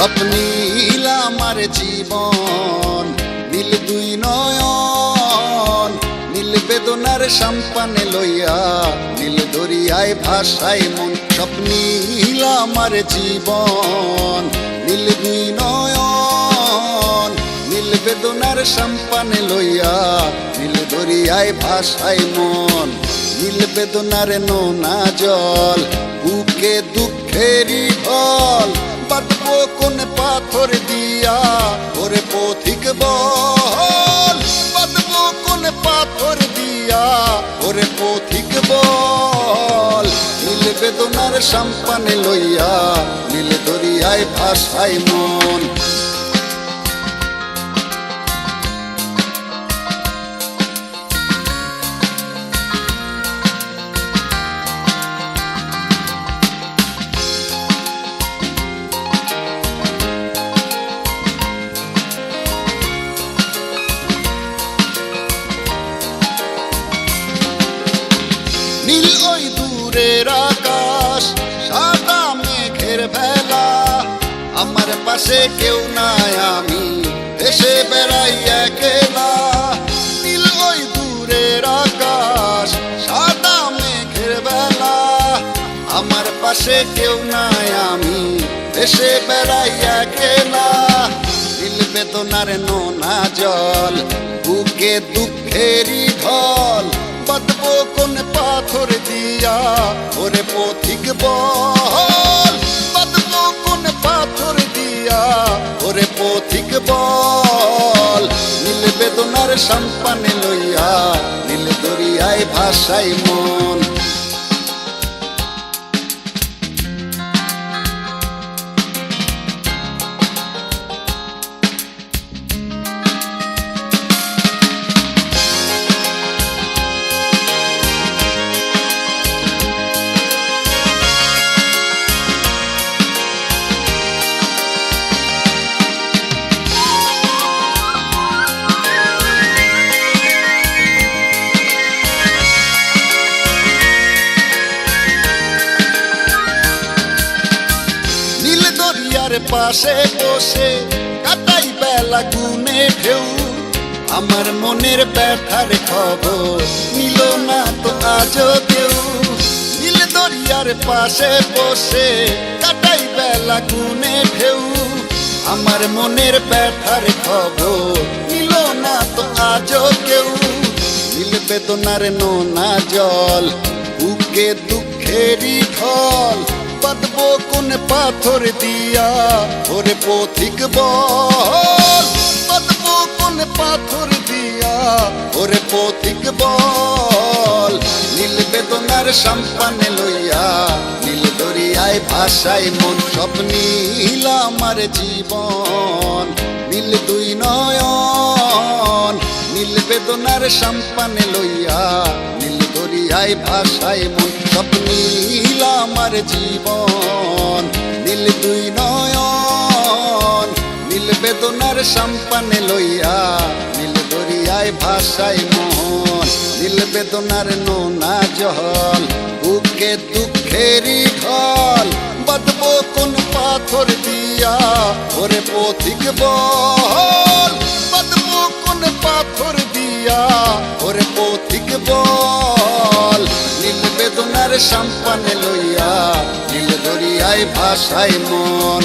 স্বপ্নীল আমার জীবন, নীল দুই নয়ন, নীল বেদনার সাম্পানে লইয়া, নীল দরিয়ায় ভাষায় মন। স্বপ্নীল আমার জীবন, নীল দুই নয়ন, নীল বেদনার সাম্পানে লইয়া, নীল দরিয়ায় ভাষায় মন। নীল বেদনার নোনা জল, বুকে দুঃখেরই ঢল কোন পাথর দিয়া, ওরে পথিক বল, বাঁধবো কোন পাথর দিয়া, ওরে পথিক বল। নীল বেদনার সাম্পানে লইয়া, নীল দরিয়ায় ভাষায় মন। পাশে কেউ নাই আমি। দেশে বেড়াই একলা। নীল ওই দূরের আকাশ, সাদা মেঘের বেলা। আমার পাশে কেউ নাই আমি। দেশে বেড়াই একলা। নীল বেদনার নোনা জল, বুকে দুঃখেরই ঢল। বাঁধবো কোন পাথর দিয়া, ওরে পথিক বল। বল। নীল বেদনার সম্পানে লইয়া নীল দরিয়ায় ভাষায় মন। পাশে বসে কাটাই বেলা গুনে ঢেউ। আমার মনের ব্যথার খবর নিল না তো আজও কেউ। নীল দরিয়ার পাশে বসে কাটাই বেলা গুনে ঢেউ। আমার মনের ব্যথার খবর নিল না তো আজও কেউ। নীল বেদনার নোনা জল, বুকে দুঃখেরই ঢল। বাঁধবো কোন পাথর দিয়া। ওরে পথিক বল বাঁধবো কোন পাথর দিয়া। ওরে পথিক বল, নীল বেদনার সম্পানে লইয়া, নীল দরিয়ায় ভাষায় মন স্বপ্নীল আমার জীবন। নীল দুই নয়ন, নীল বেদনার সম্পানে লইয়া দরিয়ায় ভাষায় মন স্বপ্নীল আমার জীবন। নীল দুই নয়ন, নীল বেদনার সম্পানে লইয়া নীল দরিয়ায় ভাষায় মন। নীল বেদনার নোনা জল, বুকে দুঃখেরই ঢল। বাঁধবো কোন পাথর দিয়া ওরে পথিক বল। বাঁধবো কোন পাথর দিয়া ওরে পথিক বল। বেদনার সম্পানে লইয়া নীল দরিয়ায় ভাষায় মন।